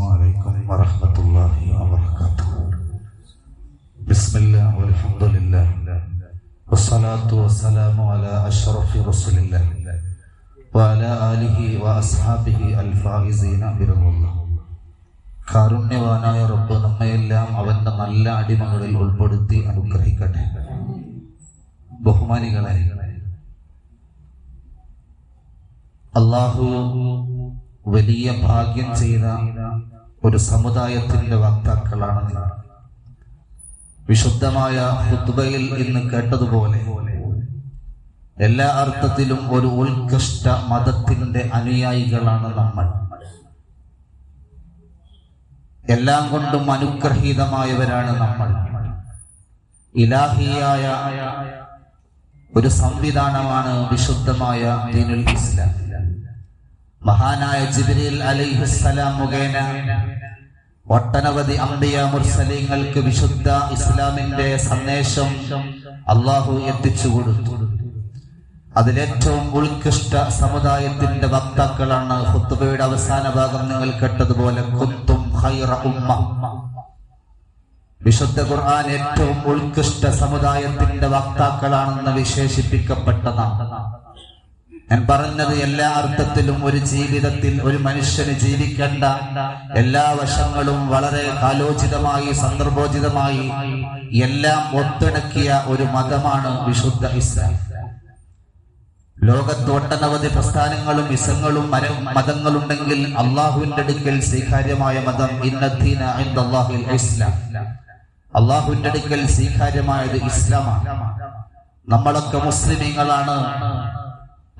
السلام عليكم ورحمة الله وبركاته بسم الله والحمد لله والصلاة والسلام على أشرف رسول الله وعلى آله وأصحابه الفائزين برضا الله കാരുണ്യവാനായ റബ്ബ് നമ്മയെല്ലാം അവന്റെ നല്ല അടിമകളിൽ ഉൾപ്പെടുത്തി അനുഗ്രഹിക്കട്ടെ ബഹുമാനികളെ അള്ളാഹു വലിയ ഭാഗ്യം ചെയ്ത ഒരു സമുദായത്തിന്റെ വക്താക്കളാണ് വിശുദ്ധമായ ഹുദ്ബയിൽ ഇന്ന് കേട്ടതുപോലെ എല്ലാ അർത്ഥത്തിലും ഒരു ഉത്കൃഷ്ട മതത്തിന്റെ അനുയായികളാണ് നമ്മൾ. എല്ലാം കൊണ്ടും അനുഗ്രഹീതമായവരാണ് നമ്മൾ. ഇലാഹിയായ ഒരു സംവിധാനമാണ് വിശുദ്ധമായ ദീനുൽ ഇസ്ലാം. മഹാനായ ജിബ്രീൽ അലൈഹിസ്സലാം മുഖേന ഒട്ടനവധി അമ്പിയ മുർസലീങ്ങൾക്ക് വിശുദ്ധ ഇസ്ലാമിന്റെ സന്ദേശം അള്ളാഹു എത്തിച്ചു കൊടുത്തു. അതിലേറ്റവും ഉൾകൃഷ്ട സമുദായത്തിന്റെ വക്താക്കളാണ് ഹുത്തുബയുടെ അവസാന ഭാഗം നിങ്ങൾ കേട്ടതുപോലെ ഉമ്മ. വിശുദ്ധ ഖുർആൻ ഏറ്റവും ഉൾകൃഷ്ട സമുദായത്തിന്റെ വക്താക്കളാണെന്ന് വിശേഷിപ്പിക്കപ്പെട്ടതാണ്. ഞാൻ പറഞ്ഞത് എല്ലാ അർത്ഥത്തിലും ഒരു ജീവിതത്തിൽ ഒരു മനുഷ്യന് ജീവിക്കേണ്ട എല്ലാ വശങ്ങളും വളരെ കാലോചിതമായി സന്ദർഭോചിതമായി എല്ലാം ഒത്തിണക്കിയ ഒരു മതമാണ് വിശുദ്ധ ഇസ്ലാം. ലോകത്ത് ഒട്ടനവധി പ്രസ്ഥാനങ്ങളും ഇസങ്ങളും മതങ്ങളുണ്ടെങ്കിൽ അള്ളാഹുവിന്റെ അടുക്കൽ സ്വീകാര്യമായ മതം ഇന്നദ്ദീന ഇൻദല്ലാഹിൽ ഇസ്ലാം. അള്ളാഹുവിന്റെ അടുക്കൽ സ്വീകാര്യമായത് ഇസ്ലാമാണ്. നമ്മളൊക്കെ മുസ്ലിമീങ്ങളാണ്.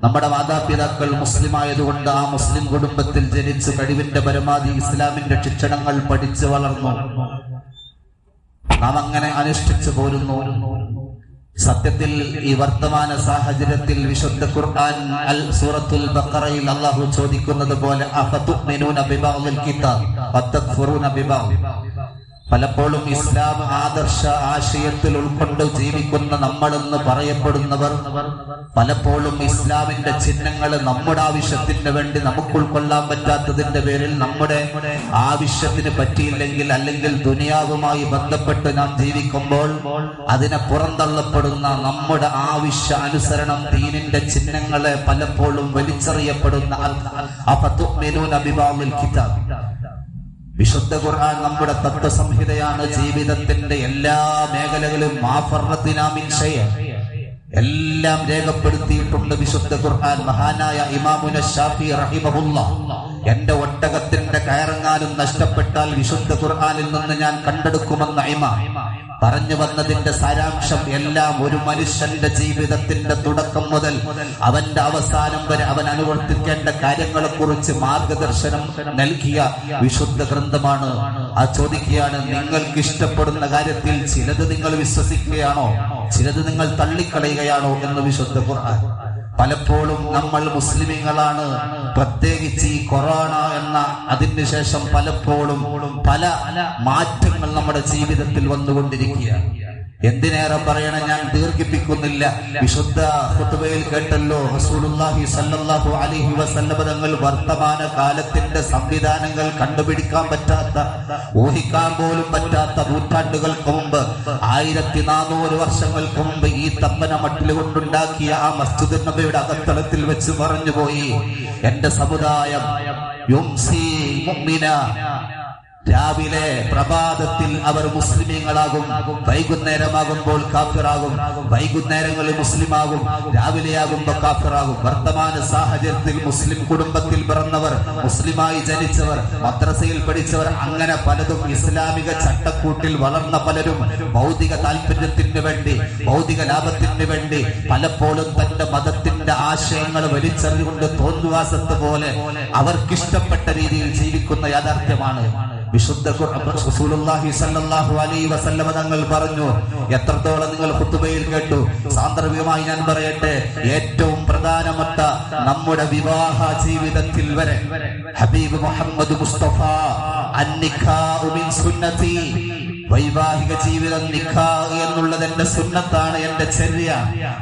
നമ്മുടെ മാതാപിതാക്കൾ മുസ്ലിം ആയതുകൊണ്ട് ആ മുസ്ലിം കുടുംബത്തിൽ ജനിച്ച് കഴിവിന്റെ പരമാവധി ഇസ്ലാമിന്റെ ശിക്ഷണങ്ങൾ പഠിച്ചു വളർന്നു. നാം അങ്ങനെ അനുഷ്ഠിച്ചു പോരുന്നു. സത്യത്തിൽ ഈ വർത്തമാന സാഹചര്യത്തിൽ വിശുദ്ധ ഖുർആൻ അൽ സൂറത്തുൽ ബഖറയിൽ അള്ളാഹു ചോദിക്കുന്നത് പോലെ പലപ്പോഴും ഇസ്ലാം ആദർശ ആശയത്തിൽ ഉൾക്കൊണ്ട് ജീവിക്കുന്ന നമ്മളെന്ന് പറയപ്പെടുന്നവർ പലപ്പോഴും ഇസ്ലാമിന്റെ ചിഹ്നങ്ങൾ നമ്മുടെ ആവശ്യത്തിന് വേണ്ടി നമുക്ക് ഉൾക്കൊള്ളാൻ പറ്റാത്തതിന്റെ പേരിൽ നമ്മുടെ ആവശ്യത്തിന് പറ്റിയില്ലെങ്കിൽ അല്ലെങ്കിൽ ദുനിയാവുമായി ബന്ധപ്പെട്ട് നാം ജീവിക്കുമ്പോൾ അതിനെ പുറന്തള്ളപ്പെടുന്ന നമ്മുടെ ആവശ്യ അനുസരണം ദീനിന്റെ ചിഹ്നങ്ങളെ പലപ്പോഴും വലിച്ചെറിയപ്പെടുന്ന കിതാബ് വിശുദ്ധ ഖുർആൻ നമ്മുടെ തത്വസംഹിതയാണ്. ജീവിതത്തിന്റെ എല്ലാ മേഖലകളും എല്ലാം രേഖപ്പെടുത്തിയിട്ടുണ്ട് വിശുദ്ധ ഖുർആൻ. മഹാനായ ഇമാമുന ഷാഫി റഹിമഹുല്ല. എന്റെ ഒട്ടകത്തിന്റെ കയറങ്ങാനും നഷ്ടപ്പെട്ടാൽ വിശുദ്ധ ഖുർആനിൽ നിന്ന് ഞാൻ കണ്ടെടുക്കുമെന്ന ഇമാം. പറഞ്ഞു വന്നതിന്റെ സാരാംശം എല്ലാം ഒരു മനുഷ്യന്റെ ജീവിതത്തിന്റെ തുടക്കം മുതൽ അവന്റെ അവസാനം വരെ അവൻ അനുവർത്തിക്കേണ്ട കാര്യങ്ങളെ കുറിച്ച് മാർഗദർശനം നൽകിയ വിശുദ്ധ ഗ്രന്ഥമാണ്. ആ ചോദിക്കുകയാണ് നിങ്ങൾക്ക് ഇഷ്ടപ്പെടുന്ന കാര്യത്തിൽ ചിലത് നിങ്ങൾ വിശ്വസിക്കുകയാണോ? ചിലത് നിങ്ങൾ തള്ളിക്കളയുകയാണോ? എന്ന് വിശുദ്ധ ഖുർആൻ. പലപ്പോഴും നമ്മൾ മുസ്ലിമീങ്ങളാണ്. പ്രത്യേകിച്ച് ഈ കൊറോണ എന്ന അതിനുശേഷം പലപ്പോഴും പല മാറ്റങ്ങൾ നമ്മുടെ ജീവിതത്തിൽ വന്നുകൊണ്ടിരിക്കുകയാണ്. എന്തിനേറെ പറയണം ഞാൻ ദീർഘിപ്പിക്കുന്നില്ല. വിശുദ്ധ ഹുത്തുബയിൽ കേട്ടല്ലോ ഹസൂലുല്ലാഹി സല്ലല്ലാഹു അലൈഹി വസല്ലമ തങ്ങൾ വർത്തമാന കാലത്തിന്റെ സംവിധാനങ്ങൾ കണ്ടുപിടിക്കാൻ പറ്റാത്ത ഊഹിക്കാൻ പോലും പറ്റാത്ത നൂറ്റാണ്ടുകൾക്ക് മുമ്പ് ആയിരത്തി നാനൂറ് വർഷങ്ങൾക്ക് മുമ്പ് ഈ തമ്പന മട്ടിൽ കൊണ്ടുണ്ടാക്കിയ ആ മസ്ജിദ് നബിയുടെ അകത്തളത്തിൽ വെച്ച് പറഞ്ഞുപോയി എന്റെ സമുദായം മുഅ്മിന രാവിലെ പ്രഭാതത്തിൽ അവർ മുസ്ലിമീങ്ങളാകും. വൈകുന്നേരമാകുമ്പോൾ കാഫിറാകും. വൈകുന്നേരങ്ങളിൽ മുസ്ലിമാകും. രാവിലെയാകുമ്പോ കാഫിറാകും. വർത്തമാന സാഹചര്യത്തിൽ മുസ്ലിം കുടുംബത്തിൽ പിറന്നവർ മുസ്ലിമായി ജനിച്ചവർ മദ്രസയിൽ പഠിച്ചവർ അങ്ങനെ പലതും ഇസ്ലാമിക ചട്ടക്കൂട്ടിൽ വളർന്ന പലരും ഭൗതിക താല്പര്യത്തിന് വേണ്ടി ഭൗതിക ലാഭത്തിന് വേണ്ടി പലപ്പോഴും തന്റെ മതത്തിന്റെ ആശയങ്ങൾ വലിച്ചെറിഞ്ഞുകൊണ്ട് തോന്നുവാസത്ത് പോലെ അവർക്കിഷ്ടപ്പെട്ട രീതിയിൽ ജീവിക്കുന്ന യാഥാർത്ഥ്യമാണ് വിശുദ്ധ റസൂലുള്ളാഹി സ്വല്ലല്ലാഹു അലൈഹി വസല്ലമ തങ്ങൾ പറഞ്ഞു എത്രത്തോളം നിങ്ങൾ ഖുതുബയിൽ കേട്ടു? സാന്ദർഭികമായി ഞാൻ പറയട്ടെ ഏറ്റവും പ്രധാനപ്പെട്ട നമ്മുടെ വിവാഹ ജീവിതത്തിൽ വരെ ഹബീബ് മുഹമ്മദ് മുസ്തഫ അന്നിഖാഉ മിൻ സുന്നതി വൈവാഹിക ജീവിതം നിക്കാഹ് എന്നുള്ളത് എന്റെ സുന്നത്താണ് എന്റെ ചര്യ.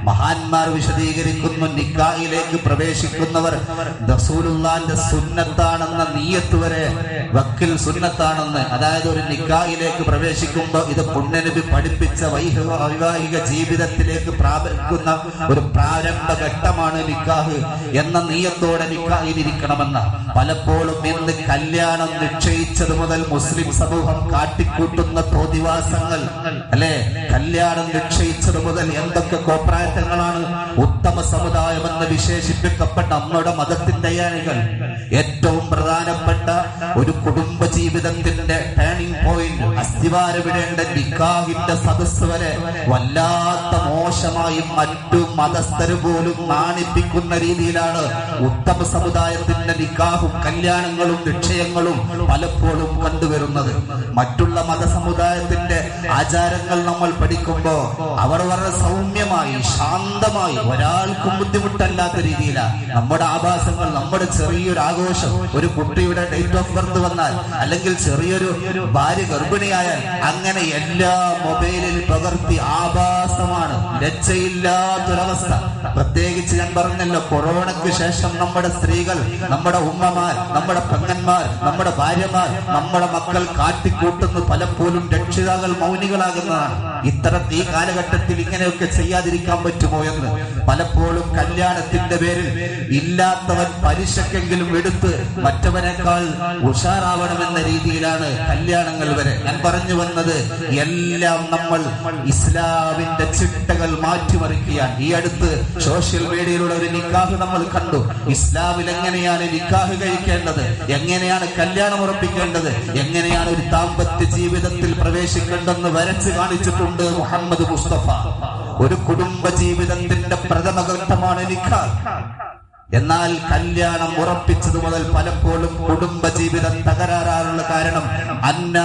മഹാന്മാർ വിശദീകരിക്കുന്നു നിക്കാഹിലേക്ക് പ്രവേശിക്കുന്നവർ റസൂലുള്ളാന്റെ സുന്നത്താണെന്ന നീയത്ത് വരെ വക്കിൽ സുന്നത്താണെന്ന്. അതായത് ഒരു നിക്കാഹിലേക്ക് പ്രവേശിക്കുമ്പോൾ ഇത് പുണ്യനബി പഠിപ്പിച്ച വൈഹ- വൈവാഹിക ജീവിതത്തിലേക്ക് പ്രാപിക്കുന്ന ഒരു പ്രാരംഭ ഘട്ടമാണ് നിക്കാഹ് എന്ന നീയത്തോടെ നിക്കാഹിലിരിക്കണമെന്ന പലപ്പോഴും ഇന്ന് കല്യാണം നിശ്ചയിച്ചത് മുതൽ മുസ്ലിം സമൂഹം കാട്ടിക്കൂട്ടുന്ന തോതിവാസങ്ങൾ അല്ലെ? കല്യാണം നിശ്ചയിച്ചത് മുതൽ എന്തൊക്കെ കോപ്രായത്തങ്ങളാണ് ഉത്തമ സമുദായം എന്ന് വിശേഷിപ്പിക്കപ്പെട്ട നമ്മുടെ മതത്തിന്റെ അണികൾ ഏറ്റവും പ്രധാനപ്പെട്ട ഒരു കുടുംബ ജീവിതത്തിന്റെ ടേണിംഗ് പോയിന്റ് അസ്ഥിവാരമിടേണ്ട നിക്കാഹിന്റെ സദസ് വരെ വല്ലാത്ത മോശമായി മറ്റു മതസ്ഥര് പോലും നാണിപ്പിക്കുന്ന രീതിയിലാണ് ഉത്തമ സമുദായത്തിന്റെ നിക്കാഹും കല്യാണങ്ങളും നിക്ഷയങ്ങളും പലപ്പോഴും കണ്ടുവരുന്നത്. മറ്റുള്ള മതസമുദായത്തിന്റെ ആചാരങ്ങൾ നമ്മൾ പഠിക്കുമ്പോ അവർ വളരെ സൗമ്യമായി ശാന്തമായി ഒരാൾക്കും ബുദ്ധിമുട്ടല്ലാത്ത രീതിയിലാണ് നമ്മുടെ ആഭാസങ്ങൾ നമ്മുടെ ചെറിയൊരു ആഘോഷം ഒരു കുട്ടിയുടെ ഡേറ്റ് ഓഫ് ബർത്ത് വന്നാൽ അല്ലെങ്കിൽ ചെറിയൊരു ഭാര്യ ഗർഭിണിയായാൽ അങ്ങനെ എല്ലാ മൊബൈലിൽ പകർത്തി ആഭാസമാണ്. രക്ഷയില്ലാത്തൊരവസ്ഥ പ്രത്യേകിച്ച് ഞാൻ പറഞ്ഞല്ലോ കൊറോണയ്ക്ക് ശേഷം നമ്മുടെ സ്ത്രീകൾ നമ്മുടെ ഉമ്മമാർ നമ്മുടെ പെങ്ങന്മാർ നമ്മുടെ ഭാര്യമാർ നമ്മുടെ മക്കൾ കാട്ടിക്കൂട്ടുന്നു പലപ്പോഴും രക്ഷിതാക്കൾ മൗനികളാകുന്ന ഇത്തരം ഈ കാലഘട്ടത്തിൽ ഇങ്ങനെയൊക്കെ ചെയ്യാതിരിക്കാൻ പറ്റുമോ എന്ന് പലപ്പോഴും കല്യാണത്തിന്റെ പേരിൽ ഇല്ലാത്തവൻ പലിശക്കെങ്കിലും എടുത്ത് മറ്റവനേക്കാൾ ഉഷാറാവണമെന്ന രീതിയിലാണ് കല്യാണങ്ങൾ വരെ. ഞാൻ പറഞ്ഞു വന്നത് എല്ലാം നമ്മൾ ഇസ്ലാമിന്റെ ചിട്ടകൾ മാറ്റിമറിക്കുകയാണ്. ഈ അടുത്ത് സോഷ്യൽ മീഡിയയിലൂടെ ഒരു നിക്കാഹ് നമ്മൾ കണ്ടു. ഇസ്ലാമിൽ എങ്ങനെയാണ് നിക്കാഹ് കഴിക്കേണ്ടത്? എങ്ങനെയാണ് കല്യാണം ഉറപ്പിക്കേണ്ടത്? എങ്ങനെയാണ് ഒരു ദാമ്പത്യ ജീവിതത്തിൽ പ്രവേശിക്കേണ്ടെന്ന് വരച്ച് കാണിച്ചിട്ടുണ്ട് മുഹമ്മദ് മുസ്തഫ. ഒരു കുടുംബ ജീവിതത്തിന്റെ പ്രഥമ ഘട്ടമാണ് നിക്കാഹ്. എന്നാൽ കല്യാണം ഉറപ്പിച്ചത് മുതൽ പലപ്പോഴും കുടുംബ ജീവിതം തകരാറാറുള്ള കാരണം അന്ന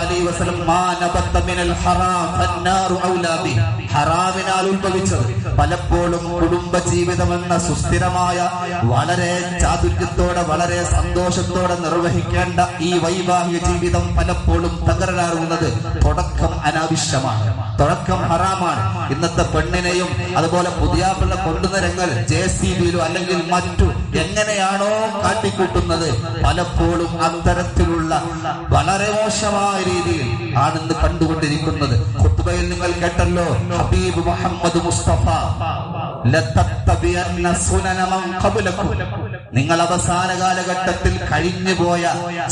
അലൈഹി വസല്ലം മാ നബത്ത മിനൽ ഹറാം ഫന്നാറു ഔലാ ബി ഹറാമിനാൽ ഉത്ഭവിച്ചത് പലപ്പോഴും കുടുംബ ജീവിതം എന്ന സുസ്ഥിരമായ വളരെ ചാതുര്യത്തോടെ വളരെ സന്തോഷത്തോടെ നിർവഹിക്കേണ്ട ഈ വൈവാഹിക ജീവിതം പലപ്പോഴും തകരാറുന്നത് തുടക്കം അനാവശ്യമാണ്. തുടക്കം ഹറാമാണ്. ഇന്നത്തെ പെണ്ണിനെയും അതുപോലെ പുതിയ പിള്ള കൊണ്ടുവരങ്ങൾ ജെ സി ബിയിലോ അല്ലെങ്കിൽ മറ്റു എങ്ങനെയാണോ കാട്ടിക്കൂട്ടുന്നത്? പലപ്പോഴും അത്തരത്തിലുള്ള വളരെ മോശമായ രീതിയിൽ ആണെന്ന് കണ്ടുകൊണ്ടിരിക്കുന്നത്. കുത്തുകയിൽ നിങ്ങൾ കേട്ടല്ലോ ഹബീബ് മുഹമ്മദ് മുസ്തഫ ലത്തബിയർ സുനനമം മൻ ഖബ്ലക്കും. നിങ്ങൾ അവസാന കാലഘട്ടത്തിൽ കഴിഞ്ഞുപോയ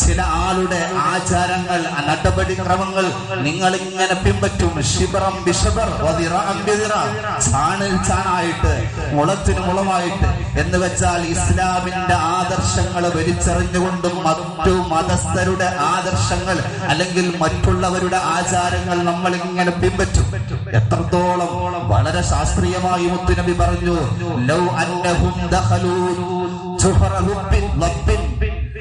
ചില ആളുടെ ആചാരങ്ങൾ നടപടിക്രമങ്ങൾ നിങ്ങൾ ഇങ്ങനെ പിൻപറ്റും ശിബറം ബിഷബർ ചാണായിട്ട് മുളത്തിന് മുളമായിട്ട് എന്ന് വെച്ചാൽ ഇസ്ലാമിന്റെ ആദർശങ്ങൾ വലിച്ചെറിഞ്ഞുകൊണ്ടും മറ്റു മതസ്ഥരുടെ ആദർശങ്ങൾ അല്ലെങ്കിൽ മറ്റുള്ളവരുടെ ആചാരങ്ങൾ നമ്മൾ ഇങ്ങനെ പിൻപറ്റും എത്രത്തോളം വളരെ ശാസ്ത്രീയമായി മുത്തുനബി പറഞ്ഞു ലൗ അന്നഹും ദഖലൂ.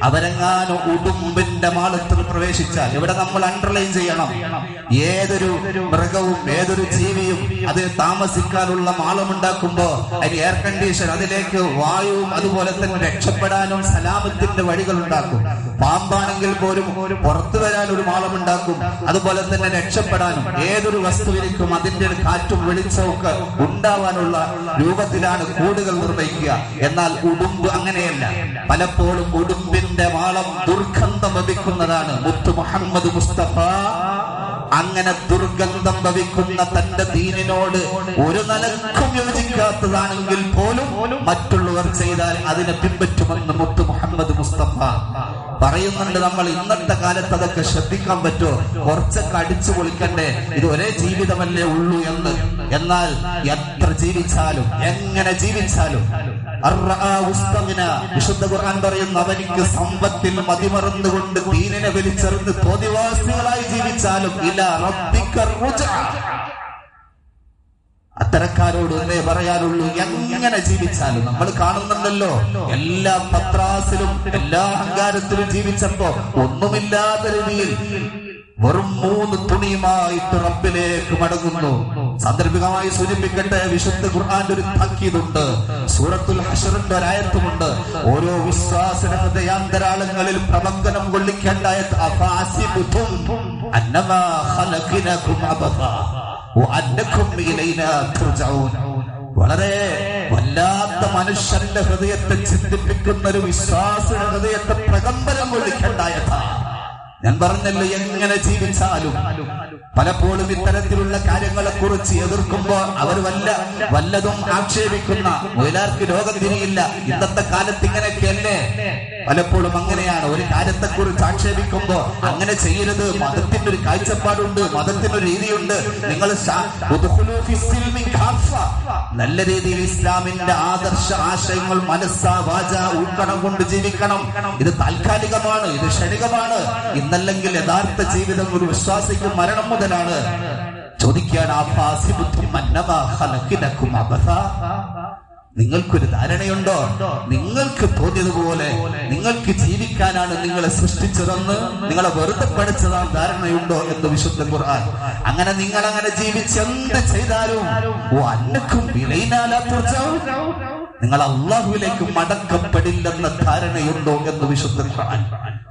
അവരെങ്ങാനും ഉടുമ്പിന്റെ മാളത്തിൽ പ്രവേശിച്ചാൽ ഇവിടെ നമ്മൾ അണ്ടർലൈൻ ചെയ്യണം. ഏതൊരു മൃഗവും ഏതൊരു ജീവിയും അത് താമസിക്കാനുള്ള മാളമുണ്ടാക്കുമ്പോ അതിന് എയർ കണ്ടീഷൻ അതിലേക്ക് വായുവും അതുപോലെ തന്നെ രക്ഷപ്പെടാനും സലാമത്തിന്റെ വഴികൾ ഉണ്ടാക്കും പാമ്പാണെങ്കിൽ പോലും പുറത്തു വരാൻ ഒരു മാളമുണ്ടാക്കും അതുപോലെ തന്നെ രക്ഷപ്പെടാനും ഏതൊരു വസ്തുവിനും അതിന്റെ കാറ്റും വെളിച്ചവും ഒക്കെ ഉണ്ടാവാനുള്ള രൂപത്തിലാണ് കൂടുകൾ നിർമ്മിക്കുക. എന്നാൽ ഉടുമ്പ് അങ്ങനെയല്ല. പലപ്പോഴും ഉടുമ്പിന്റെ മാളം ദുർഗന്ധം ലഭിക്കുന്നതാണ് മുത്തു മുഹമ്മദ് മുസ്തഫ അങ്ങനെ ദുർഗന്ധം ഭവിക്കുന്ന തന്റെ ദീനിനോട് ഒരു നിലക്കും യോജിക്കാത്തതാണെങ്കിൽ പോലും മറ്റുള്ളവർ ചെയ്താൽ അതിനെ പിൻപറ്റുമെന്ന് മുത്തു മുഹമ്മദ് മുസ്തഫ പറയുന്നുണ്ട് നമ്മൾ ഇന്നത്തെ കാലത്ത് അതൊക്കെ ശ്രദ്ധിക്കാൻ പറ്റുമോ കുറച്ചൊക്കെ അടിച്ചു പൊളിക്കണ്ടേ ഇത് ഒരേ ജീവിതമല്ലേ ഉള്ളൂ എന്ന് എന്നാൽ എത്ര ജീവിച്ചാലും എങ്ങനെ ജീവിച്ചാലും. വിശുദ്ധ ഖുർആൻ പറയുന്നു അവനിക്ക് സമ്പത്തിൽ മതിമറന്നുകൊണ്ട് ദീനിനെ വലിച്ചെറിഞ്ഞ് പൊതുവാസികളായി ജീവിച്ചാലും ഇല്ല. അത്തരക്കാരോട് ഒന്നേ പറയാനുള്ളൂ എങ്ങനെ ജീവിച്ചാലും നമ്മൾ കാണുന്നുണ്ടല്ലോ എല്ലാ പത്രാസിലും എല്ലാ അഹങ്കാരത്തിലും ജീവിച്ചപ്പോ ഒന്നുമില്ലാത്ത രീതിയിൽ വെറും മൂന്ന് തുണിയുമായിട്ട് റബ്ബിലേക്ക് മടങ്ങുന്നു. സാന്ദർഭികമായി സൂചിപ്പിക്കട്ടെ വിശുദ്ധ ഖുർആന്റെ ഒരു താക്കീതുണ്ട് സൂറത്തുൽ ഹഷറിന്റെ ഒരായത്തുമുണ്ട് ഓരോ വിശ്വാസന ഹൃദയാന്തരാളങ്ങളിൽ പ്രബന്ധനം കൊള്ളിക്കേണ്ട ആയത്ത്. അഫാസിബുതും അന്നമാ ഖലഖ്നാകും ഇലൈനാ തുർജഊൻ. വളരെ വല്ലാത്ത മനുഷ്യന്റെ ഹൃദയത്തെ ചിന്തിപ്പിക്കുന്ന ഒരു വിശ്വാസ ഹൃദയത്തെ പ്രകമ്പനം കൊള്ളിക്കേണ്ടായതാ ഞാൻ പറഞ്ഞല്ലോ എങ്ങനെ ജീവിച്ചാലും. പലപ്പോഴും ഇത്തരത്തിലുള്ള കാര്യങ്ങളെ കുറിച്ച് എതിർക്കുമ്പോൾ അവർ വല്ല വല്ലതും ആക്ഷേപിക്കുന്ന മൊയിലാർക്ക് രോഗം തിരിയില്ല. ഇന്നത്തെ കാലത്ത് ഇങ്ങനെയൊക്കെയല്ലേ? പലപ്പോഴും അങ്ങനെയാണ്. ഒരു കാര്യത്തെ കുറിച്ച് ആക്ഷേപിക്കുമ്പോ അങ്ങനെ ചെയ്യരുത്. മതത്തിന്റെ ഒരു കാഴ്ചപ്പാടുണ്ട്. മതത്തിന്റെ ഒരു രീതിയുണ്ട്. നിങ്ങൾ നല്ല രീതിയിൽ ഇസ്ലാമിന്റെ ആദർശ ആശയങ്ങൾ മനസ്സാ വാച ഉൾക്കണം കൊണ്ട് ജീവിക്കണം. ഇത് താൽക്കാലികമാണ്. ഇത് ക്ഷണികമാണ്. ഇന്നല്ലെങ്കിൽ യഥാർത്ഥ ജീവിതം ഒരു വിശ്വാസിക്ക് മരണം മുതലാണ്. ചോദിക്കാൻ ആ ഫാസിബുദ്ധും മന്നവാ ഹലക്കിനക്കും അബഥാ. നിങ്ങൾക്കൊരു ധാരണയുണ്ടോ നിങ്ങൾക്ക് തോന്നിയതുപോലെ നിങ്ങൾക്ക് ജീവിക്കാനാണ് നിങ്ങളെ സൃഷ്ടിച്ചതെന്ന് നിങ്ങളെ വെറുതെ പഠിച്ചതാ ധാരണയുണ്ടോ എന്ന് വിശുദ്ധ ഖുർആൻ അങ്ങനെ നിങ്ങൾ അങ്ങനെ ജീവിച്ച് എന്ത് ചെയ്താലും ഓ അന്നക്കും വിലയിനാലാ. നിങ്ങൾ അള്ളാഹുവിലേക്ക് മടക്കപ്പെടില്ലെന്ന ധാരണയുണ്ടോ എന്ന് വിശുദ്ധ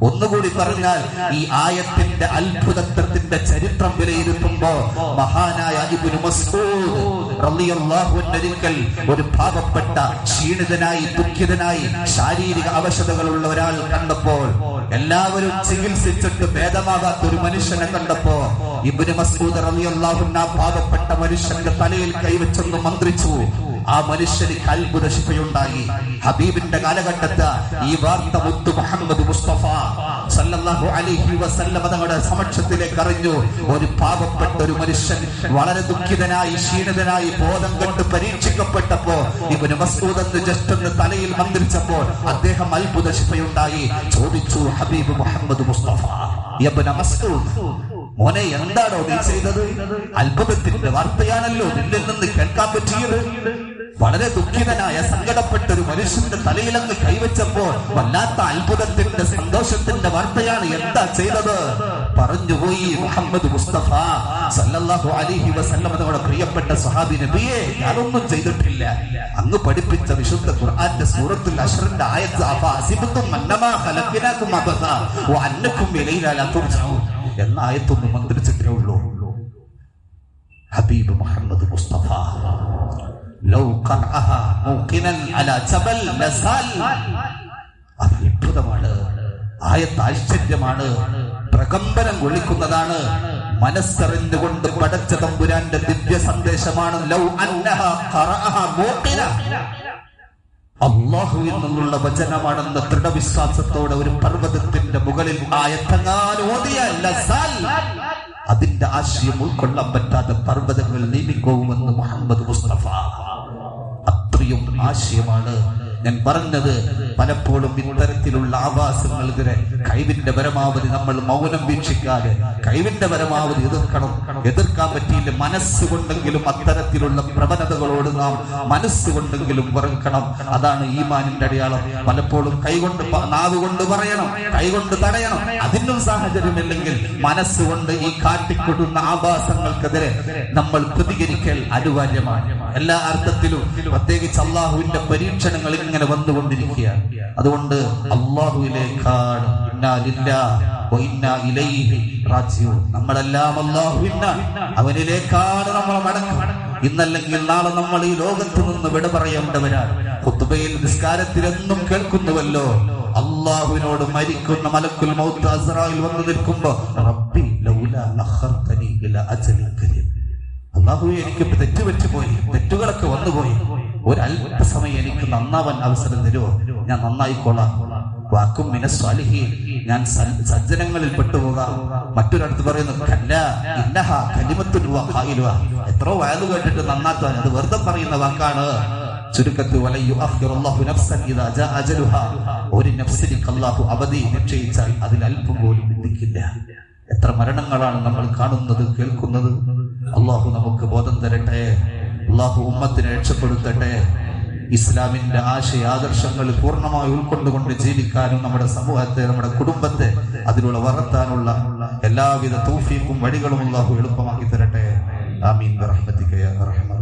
ഒന്നുകൂടി പറഞ്ഞാൽ ഈ ആയത്തിന്റെ അത്ഭുതത്വത്തിന്റെ ചരിത്രം വിലയിരുത്തുമ്പോ മഹാനായ ഇബ്നു മസ്ഊദ് ഒരു പാവപ്പെട്ട ക്ഷീണിതനായി ദുഃഖിതനായി ശാരീരിക അവശതകളുള്ള ഒരാൾ കണ്ടപ്പോൾ എല്ലാവരും ചികിത്സിച്ചിട്ട് ഭേദമാകാത്ത ഒരു മനുഷ്യനെ കണ്ടപ്പോ ഇബ്നു മസ്ഊദ് റളിയല്ലാഹു ആ മനുഷ്യന്റെ തലയിൽ കൈവച്ചെന്ന് മന്ത്രിച്ചു. ആ മനുഷ്യന് ശിഫയുണ്ടായി ഹബീബിന്റെ കാലഘട്ടത്ത് ഈ വാർത്ത മുത്തു മുഹമ്മദ് മുസ്തഫ സല്ലല്ലാഹു അലൈഹി വസല്ലമ തങ്ങളുടെ സമക്ഷത്തിലേക്ക് അറിഞ്ഞു. ഒരു പാവപ്പെട്ട ഒരു മനുഷ്യൻ വളരെ ദുഃഖിതനായി ക്ഷീണിതനായി ബോധം കൊണ്ട് പരീക്ഷിക്കപ്പെട്ടപ്പോ ഇവന് എന്ന് ജസ്റ്റ് ഒന്ന് തലയിൽ മന്ത്രിച്ചപ്പോൾ അദ്ദേഹം അത്ഭുത ശിഫയുണ്ടായി ചോദിച്ചു ഹബീബ് മുഹമ്മദ് മുസ്തഫ യബ്ന മസ്ഊദ് മോനെ എന്താണോ നീ ചെയ്തത്? അത്ഭുതത്തിന്റെ വാർത്തയാണല്ലോ നിന്നിൽ നിന്ന് കേൾക്കാൻ പറ്റിയത്. വളരെ ദുഃഖിതനായ സങ്കടപ്പെട്ട ഒരു മനുഷ്യന്റെ തലയിലങ്ങ് കൈവച്ചപ്പോൾ വല്ലാത്ത അത്ഭുതത്തിന്റെ സന്തോഷത്തിന്റെ വാർത്തയാണ് എന്താ ചെയ്തത്? പറഞ്ഞുപോയി മുഹമ്മദ് മുസ്തഫ സല്ലല്ലാഹു അലൈഹി വസല്ലം നമ്മുടെ പ്രിയപ്പെട്ട സഹാബി നബിയെ ഞാനൊന്നും ചെയ്തിട്ടില്ല. അങ്ങ് പഠിപ്പിച്ച വിശുദ്ധ ഖുർആന്റെ സൂറത്തുൽ അഷ്റിന്റെ ആയത്ത് അഫാസിബത്തും അന്നമാ ഖലഖനാകും അബസാ വഅന്നകും ഇലൈനാ ലാ തുർജഊൻ. എന്ന ആയത്തൊന്നും മന്ത്രിച്ചിട്ടേ ഉള്ളൂ. ഹബീബ് മുഹമ്മദ് മുസ്തഫ. അത്ഭുതമാണ്. ആയത്ത് ആശ്ചര്യമാണ് പ്രകമ്പനം കൊള്ളിക്കുന്നതാണ്. മനസ്സറിഞ്ഞുകൊണ്ട് പടച്ച തമ്പുരാന്റെ ദിവ്യ സന്ദേശമാണ്. അള്ളാഹുവിൽ നിന്നുള്ള വചനമാണെന്ന ദൃഢവിശ്വാസത്തോടെ ഒരു പർവതത്തിന്റെ മുകളിൽ അതിന്റെ ആശയം ഉൾക്കൊള്ളാൻ പറ്റാത്ത പർവതങ്ങൾ നീങ്ങിപ്പോകുമെന്ന് മുഹമ്മദ് മുസ്തഫ. ആശയമാണ്. ഞാൻ പറഞ്ഞത് പലപ്പോഴും ഇത്തരത്തിലുള്ള ആവാസങ്ങൾ ആവാസങ്ങൾക്കെതിരെ കഴിവിന്റെ പരമാവധി നമ്മൾ മൗനം വീക്ഷിക്കാതെ കഴിവിന്റെ പരമാവധി എതിർക്കണം. എതിർക്കാൻ പറ്റിയില്ല. മനസ്സുകൊണ്ടെങ്കിലും അത്തരത്തിലുള്ള പ്രവണതകളോട് നാം മനസ്സുകൊണ്ടെങ്കിലും വെറുക്കണം. അതാണ് ഈ മാനിന്റെ അടയാളം. പലപ്പോഴും കൈകൊണ്ട് നാവുകൊണ്ട് നാവ് കൊണ്ട് പറയണം കൈകൊണ്ട് തടയണം. അതിനും സാഹചര്യമില്ലെങ്കിൽ മനസ്സുകൊണ്ട് ഈ കാട്ടിക്കൊടുന്ന ആവാസങ്ങൾക്കെതിരെ നമ്മൾ പ്രതികരിക്കൽ അനിവാര്യമാണ്. എല്ലാ അർത്ഥത്തിലും പ്രത്യേകിച്ച് അള്ളാഹുവിന്റെ പരീക്ഷണങ്ങൾ ഇങ്ങനെ വന്നുകൊണ്ടിരിക്കുകയാണ്. അതുകൊണ്ട് റാജിഊൻ. നമ്മളെല്ലാം അള്ളാഹുവിനാണ് അവനിലേക്കാണ് നമ്മൾ മടക്കം ഇന്നല്ലെങ്കിൽ നാളെ നമ്മൾ ഈ ലോകത്ത് നിന്ന് വിട പറയേണ്ടവരാണ്. കുത്തുബയിൽ നിസ്കാരത്തിൽ എന്നും കേൾക്കുന്നുവല്ലോ. അള്ളാഹുവിനോട് മരിക്കുന്ന മലക്കുൽ മൗത്ത് അസറായിൽ വന്നു നിൽക്കുമ്പോ റബ്ബി ലൗല അഖർതനി ഇലാ അജലിൻ കരീം. അള്ളാഹു എനിക്ക് തെറ്റുപറ്റി പോയി. തെറ്റുകളൊക്കെ വന്നുപോയി ഒരു അല്പസമയം എനിക്ക് നന്നാവാൻ അവസരം തരുമോ ഞാൻ നന്നായിക്കോളാം. വാക്കും മിനസ്വാലിഹി ഞാൻ സജ്ജനങ്ങളിൽ പെട്ടുപോകാം. മറ്റൊരിടത്ത് പറയുന്നു കല്ല ഇന്നഹ കലിമത്തുരുവ ഹായിലുവ എത്രയോ വയത് കേട്ടിട്ട് നന്നാക്കാൻ അത് വെറുതെ പറയുന്ന വാക്കാണ്. ചുരുക്കത്തിൽ ഒരു അവധി നിശ്ചയിച്ചാൽ അതിൽ അല്പം പോലും ചിന്തിക്കില്ല എത്ര മരണങ്ങളാണ് നമ്മൾ കാണുന്നത് കേൾക്കുന്നത്? അള്ളാഹു നമുക്ക് ബോധം തരട്ടെ. അള്ളാഹു ഉമ്മത്തിനെ രക്ഷപ്പെടുത്തട്ടെ. ഇസ്ലാമിന്റെ ആശയ ആദർശങ്ങൾ പൂർണമായി ഉൾക്കൊണ്ടുകൊണ്ട് ജീവിക്കാനും നമ്മുടെ സമൂഹത്തെ നമ്മുടെ കുടുംബത്തെ അതിലൂടെ വളർത്താനുള്ള എല്ലാവിധ തൗഫീഖും വഴികളും അള്ളാഹു എളുപ്പമാക്കി തരട്ടെ. ആമീൻ. റഹ്മത്തിക്കയ റഹ്മീൻ.